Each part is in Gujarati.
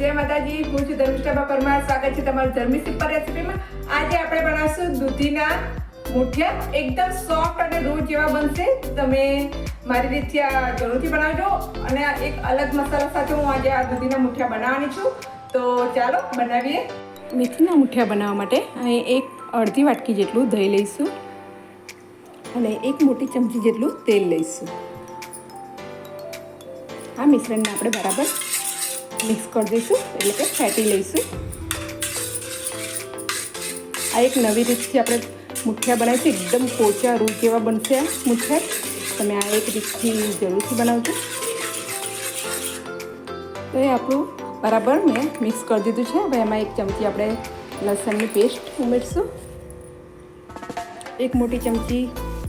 જય માતાજી, હું છું ધર્મિષ્ઠા પરમાર. સ્વાગત છે તમારું ધર્મી સિમ્પલ રેસીપીમાં. આજે આપણે બનાવશું દૂધીના મુઠિયા. એકદમ સોફ્ટ અને રૂ જેવા બનશે. તમે મારી રીતથી આ જરૂરથી બનાવજો અને એક અલગ મસાલા સાથે હું આજે આ દૂધીના મુઠિયા બનાવવાની છું. તો ચાલો બનાવીએ. મેથીના મુઠિયા બનાવવા માટે અહીં એક અડધી વાટકી જેટલું દહીં લઈશું અને એક મોટી ચમચી જેટલું તેલ લઈશું. આ મિશ્રણને આપણે બરાબર મિક્સ કરી દઈશું, એટલે કે ફેટી લઈશું. આ એક નવી રીતથી આપણે મુઠિયા બનાવીશું એકદમ કોચા રૂ જેવા બનશે આ મુઠિયા. તમે આ એક રીતથી જરૂરથી બનાવજો. તો એ આપણું બરાબર મેં મિક્સ કરી દીધું છે. હવે એમાં એક ચમચી આપણે લસણની પેસ્ટ ઉમેરશું. એક મોટી ચમચી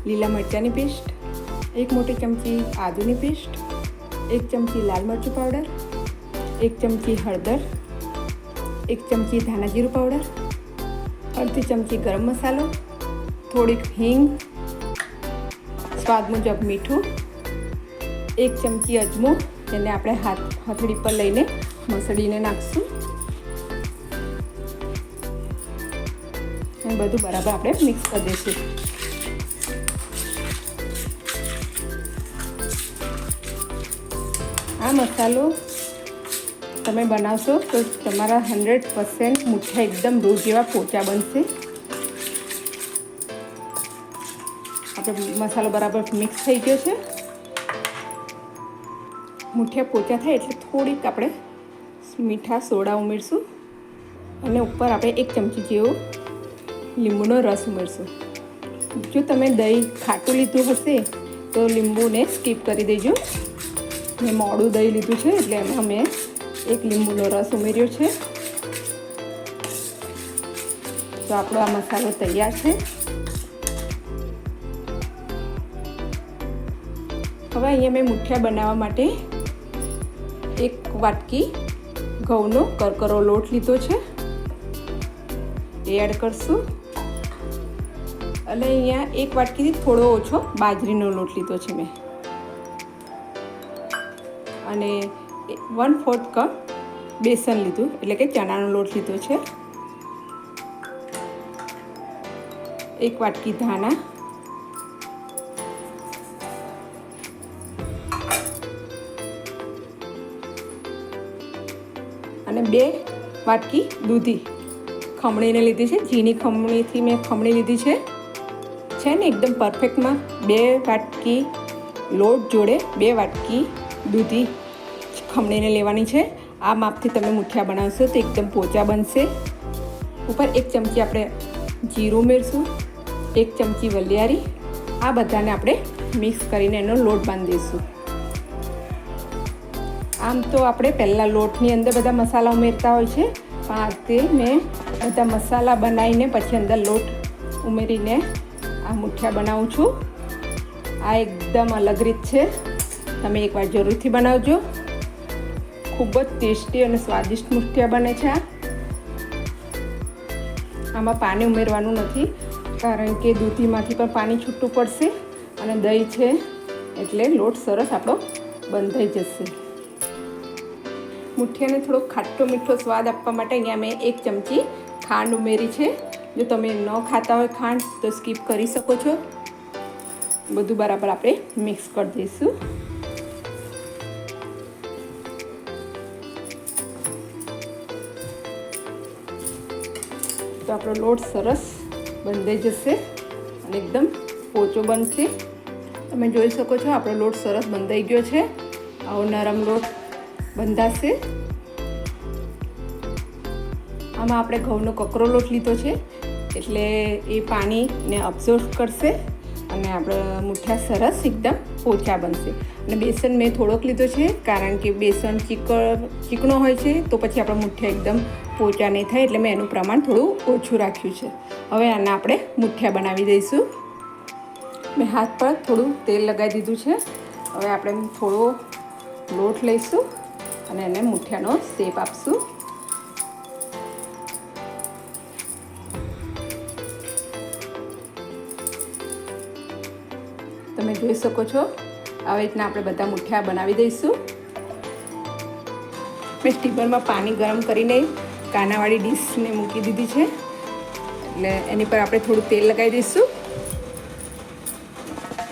લીલા મરચાંની પેસ્ટ, એક મોટી ચમચી આદુની પેસ્ટ, એક ચમચી લાલ મરચું પાવડર એક ચમચી હળદર એક ચમચી ધાણા જીરું પાવડર અડધી ચમચી ગરમ મસાલો થોડીક હિંગ સ્વાદ મુજબ મીઠું એક ચમચી અજમો જેને આપણે હાથ હથડી પર લઈને મસળીને નાખશું અને બધું બરાબર આપણે મિક્સ કરી દઈશું આ મસાલો તમે બનાવશો તો તમારા હંડ્રેડ પર્સન્ટ મૂઠા એકદમ રોજ જેવા પોચા બનશે. આપણે મસાલો બરાબર મિક્સ થઈ ગયો છે. મૂઠિયા પોચા થાય એટલે થોડીક આપણે મીઠા સોડા ઉમેરશું અને ઉપર આપણે એક ચમચી જેવો લીંબુનો રસ ઉમેરશું. જો તમે દહીં ખાટું લીધું હશે તો લીંબુને સ્કીપ કરી દેજો. મેં મોડું દહીં લીધું છે એટલે એમાં મેં એક લીંબુનો રસ ઉમેર્યો છે. તો આપણો આ મસાલો તૈયાર છે. હવે અહીંયા મેં મુઠિયા બનાવવા માટે એક વાટકી ઘઉંનો કરકરો લોટ લીધો છે. એ એડ કરશું. અને અહીંયા એક વાટકીથી થોડો ઓછો બાજરીનો લોટ લીધો છે મેં. અને વન ફોર્થ કપ બેસન લીધું, એટલે કે ચણાનો લોટ લીધો છે. એક વાટકી ધાણા. અને બે વાટકી દૂધી. ખમણીને લીધી છે, ઝીણી ખમણીથી મેં ખમણી લીધી છે. છે ને એકદમ પરફેક્ટમાં બે વાટકી લોટ જોડે, બે વાટકી દૂધી. ખમણીને લેવાની છે. આ માપથી તમે મુઠિયા બનાવશો તો એકદમ પોચા બનશે. ઉપર એક ચમચી આપણે જીરું મેળશું, એક ચમચી વલિયારી. આ બધાને આપણે મિક્સ કરીને એનો લોટ બાંધી દઈશું. આમ તો આપણે પહેલાં લોટની અંદર બધા મસાલા ઉમેરતા હોય છે. પણ આ તે મેં બધા મસાલા બનાવીને પછી અંદર લોટ ઉમેરીને આ મુઠિયા બનાવું છું. આ એકદમ અલગ રીત છે. તમે એકવાર જરૂરથી બનાવજો. ખૂબ જ ટેસ્ટી અને સ્વાદિષ્ટ મુઠિયા બને છે. આમાં પાણી ઉમેરવાનું નથી, કારણ કે દૂધીમાંથી પણ પાણી છૂટું પડશે અને દહીં છે એટલે લોટ સરસ આપણો બંધાઈ જશે. મુઠિયાને થોડો ખાટો મીઠો સ્વાદ આપવા માટે અહીંયા મેં એક ચમચી ખાંડ ઉમેરી છે. જો તમે ન ખાતા હોય ખાંડ તો સ્કીપ કરી શકો છો. બધું બરાબર આપણે મિક્સ કરી દઈશું. તો આપણો લોટ સરસ બંધાઈ જશે અને એકદમ પોચો બનશે. તમે જોઈ શકો છો આપણો લોટ સરસ બંધાઈ ગયો છે. આવો નરમ લોટ બંધાશે. આમાં આપણે ઘઉંનો કકરો લોટ લીધો છે. એટલે એ પાણીને અબ્ઝોર્વ કરશે અને આપણે મુઠિયા સરસ એકદમ પોચા બનશે. અને બેસન મેં થોડોક લીધો છે, કારણ કે બેસન ચીક ચીકણો હોય છે, તો પછી આપણા મુઠ્ઠા એકદમ પોચા નહીં થાય, એટલે મેં એનું પ્રમાણ થોડું ઓછું રાખ્યું છે. હવે આના આપણે મુઠ્ઠા બનાવી દઈશું. મેં હાથ પર થોડું તેલ લગાવી દીધું છે. હવે આપણે થોડો લોટ લઈશું અને એને મુઠ્ઠાનો શેપ આપશું. જોઈ શકો છો. આવી રીતના આપણે બધા મુઠિયા બનાવી દઈશું. મેં સ્ટીમરમાં પાણી ગરમ કરીને કાનાવાળી ડીશને મૂકી દીધી છે. એટલે એની પર આપણે થોડું તેલ લગાવી દઈશું.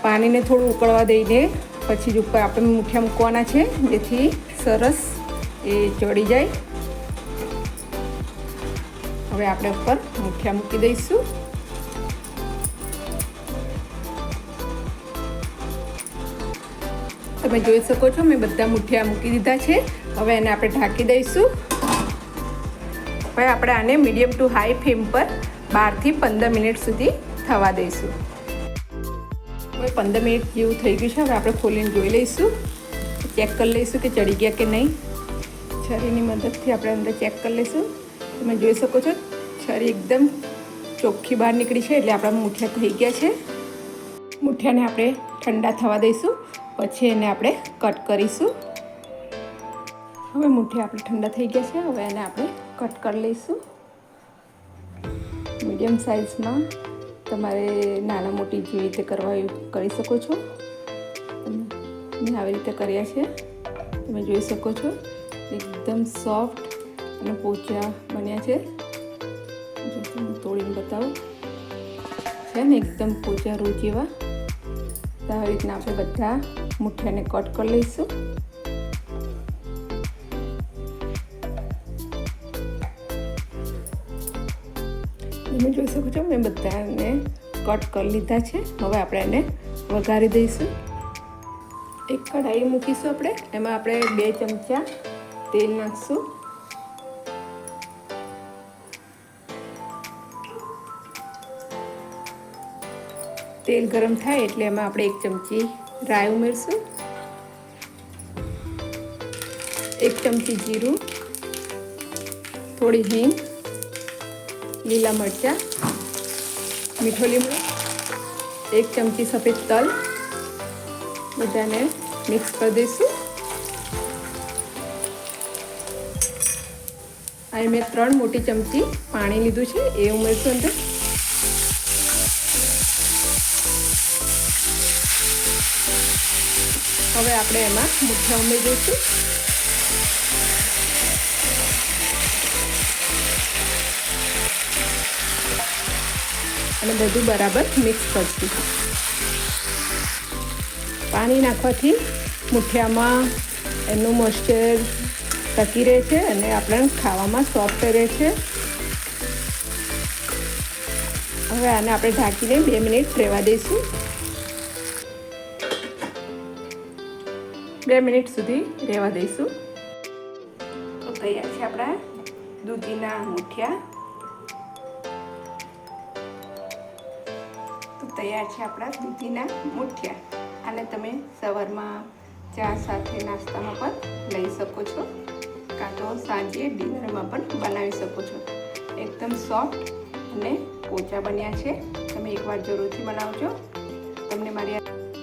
પાણીને થોડું ઉકળવા દઈને પછી જ ઉપર આપણે મુઠિયા મૂકવાના છે. જેથી સરસ એ ચડી જાય. હવે આપણે ઉપર મુઠિયા મૂકી દઈશું. તમે જોઈ શકો છો, મેં બધા મુઠિયા મૂકી દીધા છે. હવે એને આપણે ઢાંકી દઈશું. હવે આપણે આને મીડિયમ ટુ હાઈ ફ્લેમ પર બારથી પંદર મિનિટ સુધી થવા દઈશું. હવે પંદર મિનિટ જેવું થઈ ગયું છે, હવે આપણે ખોલીને જોઈ લઈશું ચેક કરી લઈશું કે ચડી ગયા કે નહીં. છરીની મદદથી આપણે અંદર ચેક કરી લઈશું. તમે જોઈ શકો છો, છરી એકદમ ચોખ્ખી બહાર નીકળી છે, એટલે આપણા મુઠિયા થઈ ગયા છે. મુઠિયાને આપણે ઠંડા થવા દઈશું. પછી એને આપણે કટ કરીશું. હવે મુઠ્ઠી આપણે ઠંડા થઈ ગયા છે, હવે એને આપણે કટ કરી લઈશું. મીડિયમ સાઇઝમાં તમારે નાના મોટી જેવી રીતે કરવા કરી શકો છો. મેં આવી રીતે કર્યા છે, તમે જોઈ શકો છો. એકદમ સોફ્ટ અને પોચા બન્યા છે. જો હું તોડીને બતાવું. છે ને, એકદમ પોચા રૂ જેવા આવી રીતના આપણે બધા મુઠિયાને કટ કરી લઈશું. તમે જોઈ શકો છો, મેં બધાને કટ કરી લીધા છે. હવે આપણે એને વઘારી દઈશું. એક કઢાઈ મૂકીશું આપણે. એમાં આપણે બે ચમચા તેલ નાખશું. તેલ ગરમ થાય એટલે એમાં આપણે એક ચમચી રાઈ ઉમેરશું. એક ચમચી જીરું, થોડી હિંગ, લીલા મરચાં, મીઠો લીમડો, એક ચમચી સફેદ તલ. બધાને મિક્સ કરી દઈશું. અહીં મેં ત્રણ મોટી ચમચી પાણી લીધું છે, એ ઉમેરશું અંદર. હવે આપણે એમાં મુઠિયા ઉમેરીશું. અને બધું બરાબર મિક્સ કરશું. પાણી નાખવાથી મુઠિયામાં એનું મોઇશ્ચર ટકી રહે છે અને આપણે ખાવામાં સોફ્ટ રહે છે. હવે આને આપણે ઢાંકીને બે મિનિટ રહેવા દઈશું. બે મિનિટ સુધી રહેવા દઈશું. તો તૈયાર છે આપણા દૂધીના મુઠિયા. તો તૈયાર છે આપણા દૂધીના મુઠિયા. આને તમે સવારમાં ચા સાથે નાસ્તામાં પણ લઈ શકો છો. કાં તો સાંજે ડિનરમાં પણ બનાવી શકો છો. એકદમ સોફ્ટ અને પોચા બન્યા છે. તમે એકવાર જરૂરથી બનાવજો. તમને મારી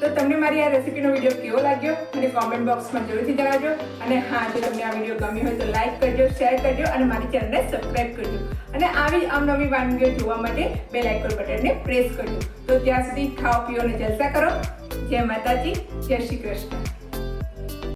તો તમને મારી આ રેસીપીનો વીડિયો કેવો લાગ્યો મને કોમેન્ટ બોક્સમાં જરૂરથી જણાવજો. અને હા, જો તમને આ વીડિયો ગમ્યો હોય તો લાઈક કરજો શેર કરજો અને મારી ચેનલને સબસ્ક્રાઈબ કરજો. અને આવી અવનવી વાનગીઓ જોવા માટે બે આઇકોન બટનને પ્રેસ કરજો. તો ત્યાં સુધી ખાઓ, પીઓ અને જલસા કરો. જય માતાજી, જય શ્રી કૃષ્ણ.